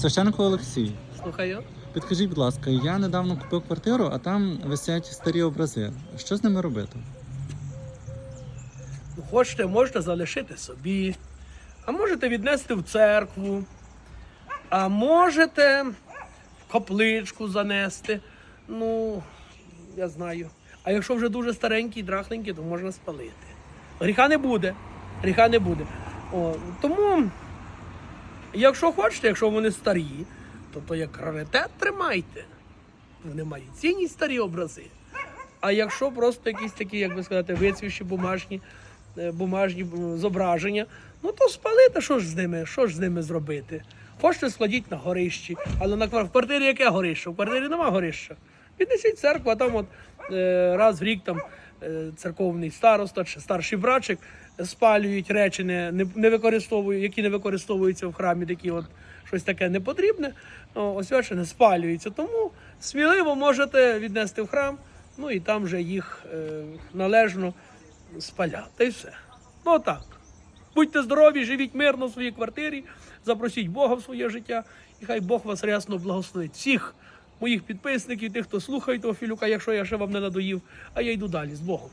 Священко Олексій, Слухаю. підкажіть, будь ласка, я недавно купив квартиру, а там висять старі образи. Що з ними робити? Ну, Хочете, можете залишити собі, а можете віднести в церкву, а можете в капличку занести. Ну, я знаю. А якщо вже дуже старенький, драхненький, то можна спалити. Гріха не буде. Гріха не буде. О, тому, якщо хочете, якщо вони старі, то, то як раритет тримайте. Вони мають цінність старі образи. А якщо просто якісь такі, як би сказати, вицвіші бумажні, е, бумажні зображення, ну то спалити, що ж з ними, що ж з ними зробити? Хочете складіть на горищі, але на в квартирі яке горище? В квартирі нема горища. Віднесіть церкву, а там от е, раз в рік там церковний староста чи старший брачик спалюють речі, не, не, використовують, які не використовуються в храмі, такі от щось таке непотрібне, освячене спалюється. Тому сміливо можете віднести в храм, ну і там вже їх е, належно спаляти. І все. Ну так. Будьте здорові, живіть мирно в своїй квартирі, запросіть Бога в своє життя, і хай Бог вас рясно благословить. Всіх моїх підписників, тих, хто слухає того філюка, якщо я ще вам не надоїв, а я йду далі з Богом.